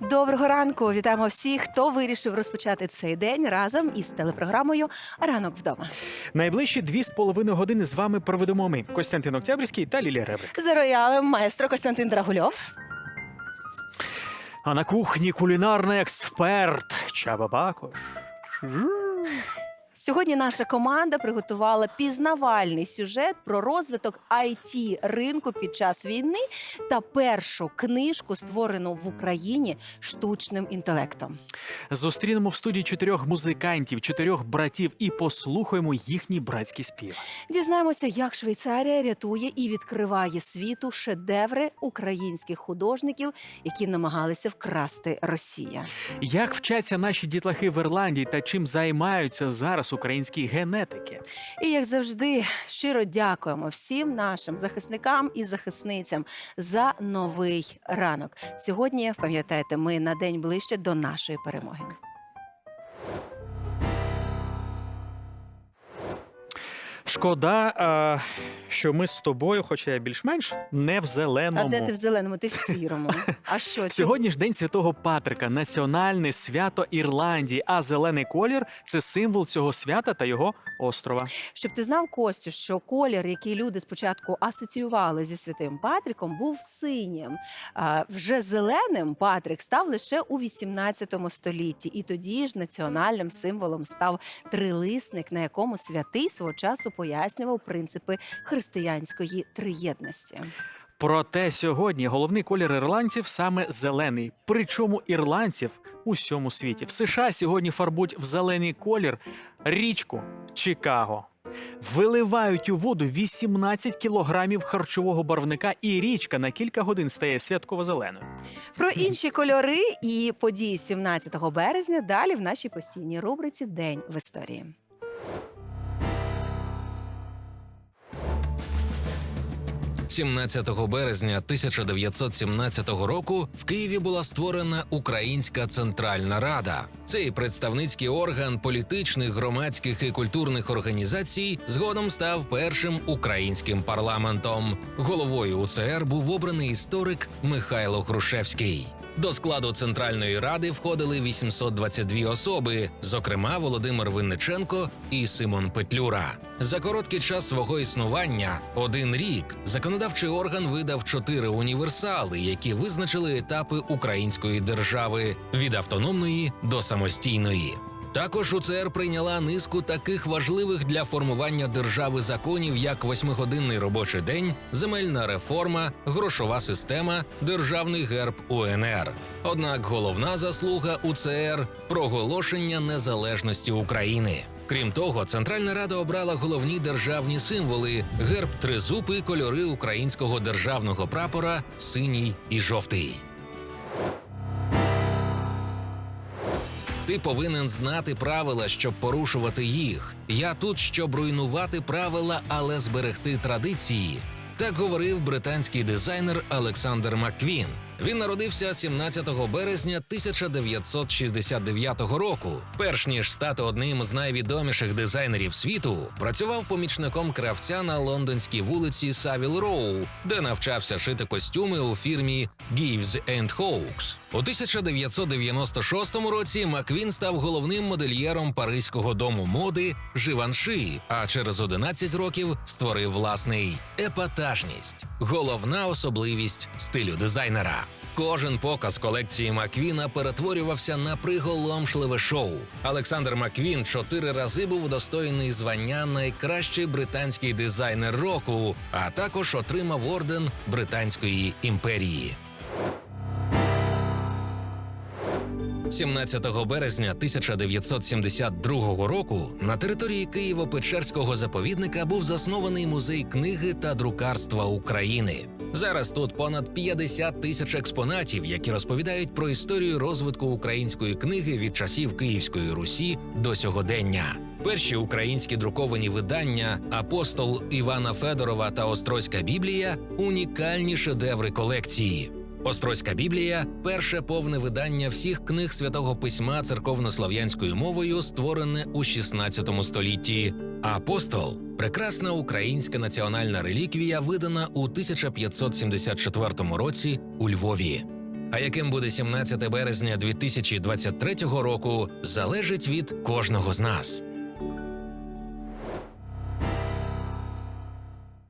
Доброго ранку! Вітаємо всіх, хто вирішив розпочати цей день разом із телепрограмою Ранок вдома. Найближчі дві з половиною години з вами проведемо ми Костянтин Октябрьський та Лілія Ребрик. За роялем маестро Костянтин Драгульов. А на кухні кулінарний експерт Чаба Бакош. Сьогодні наша команда приготувала пізнавальний сюжет про розвиток it ринку під час війни та першу книжку, створену в Україні штучним інтелектом. Зустрінемо в студії чотирьох музикантів, чотирьох братів і послухаємо їхній братський спів. Дізнаємося, як Швейцарія рятує і відкриває світу шедеври українських художників, які намагалися вкрасти Росія. Як вчаться наші дітлахи в Ірландії та чим займаються зараз українські генетики? І як завжди, щиро дякуємо всім нашим захисникам і захисницям за новий ранок. Сьогодні, пам'ятаєте, ми на день ближче до нашої перемоги. Шкода, а, що ми з тобою, хоча я більш-менш, не в зеленому. А де ти в зеленому? Ти в сірому. А що ти? Сьогодні ж день святого Патрика, національне свято Ірландії. А зелений колір це символ цього свята та його острова. Щоб ти знав, Костю, що колір, який люди спочатку асоціювали зі святим Патриком, був синім. А вже зеленим Патрик став лише у 18 столітті, і тоді ж національним символом став трилисник, на якому святий свого часу пояснював принципи християнської триєдності. Проте сьогодні головний колір ірландців саме зелений. Причому ірландців у всьому світі. В США сьогодні фарбують в зелений колір річку Чикаго. Виливають у воду 18 кілограмів харчового барвника, і річка на кілька годин стає святково зеленою. Про інші кольори і події 17 березня далі в нашій постійній рубриці День в історії. – 17 березня 1917 року в Києві була створена Українська Центральна Рада. Цей представницький орган політичних, громадських і культурних організацій згодом став першим українським парламентом. Головою УЦР був обраний історик Михайло Грушевський. До складу Центральної ради входили 822 особи, зокрема Володимир Винниченко і Симон Петлюра. За короткий час свого існування один рік законодавчий орган видав чотири універсали, які визначили етапи української держави від автономної до самостійної. Також УЦР прийняла низку таких важливих для формування держави законів, як восьмигодинний робочий день, земельна реформа, грошова система, державний герб УНР. Однак головна заслуга УЦР проголошення незалежності України. Крім того, Центральна Рада обрала головні державні символи: герб тризуб і кольори українського державного прапора синій і жовтий. Ти повинен знати правила, щоб порушувати їх. Я тут, щоб руйнувати правила, але зберегти традиції. Так говорив британський дизайнер Олександр Макквін. Він народився 17 березня 1969 року. Перш ніж стати одним з найвідоміших дизайнерів світу, працював помічником кравця на лондонській вулиці Савіл Роу, де навчався шити костюми у фірмі Gives and Hawks. У 1996 році Маквін став головним модельєром паризького дому моди Живанши, а через 11 років створив власний епатажність головна особливість стилю дизайнера. Кожен показ колекції Маквіна перетворювався на приголомшливе шоу. Олександр Маквін чотири рази був удостоєний звання найкращий британський дизайнер року, а також отримав орден Британської імперії. 17 березня 1972 року на території Києво-Печерського заповідника був заснований музей книги та друкарства України. Зараз тут понад 50 тисяч експонатів, які розповідають про історію розвитку української книги від часів Київської Русі до сьогодення. Перші українські друковані видання Апостол Івана Федорова та Острозька Біблія унікальні шедеври колекції. Острозька Біблія перше повне видання всіх книг святого письма церковнослов'янською мовою, створене у 16 столітті. Апостол прекрасна українська національна реліквія, видана у 1574 році у Львові. А яким буде 17 березня 2023 року, залежить від кожного з нас.